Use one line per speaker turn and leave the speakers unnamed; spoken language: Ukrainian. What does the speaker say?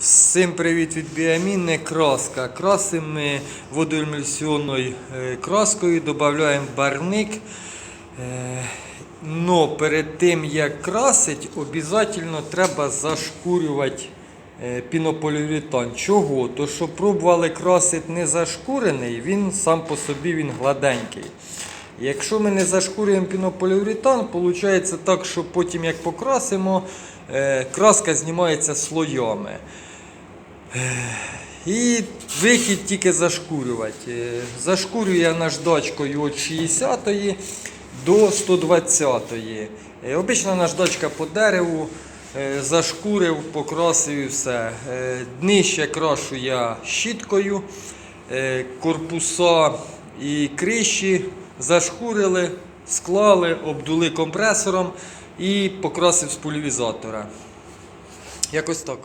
Всім привіт від Біаміни. Краска. Красимо ми водоемульсіонною е, краскою, додаємо барвник. Е, Но перед тим як красить, обов'язково треба зашкурювати е, пінополіуретан. Чого? То що пробували красити не зашкурений, він сам по собі він гладенький. Якщо ми не зашкурюємо пінополіуретан, виходить так, що потім як покрасимо, е, краска знімається слоями. І вихід тільки зашкурювати. Е, Зашкурює наждачкою від 60 до 120. Е, Обична наждачка по дереву, е, зашкурив, покрасив і все. Е, Днище крашу я щіткою, е, корпуса і криші зашкурили, склали, обдули компресором і покрасив з пульвізатора. Якось так.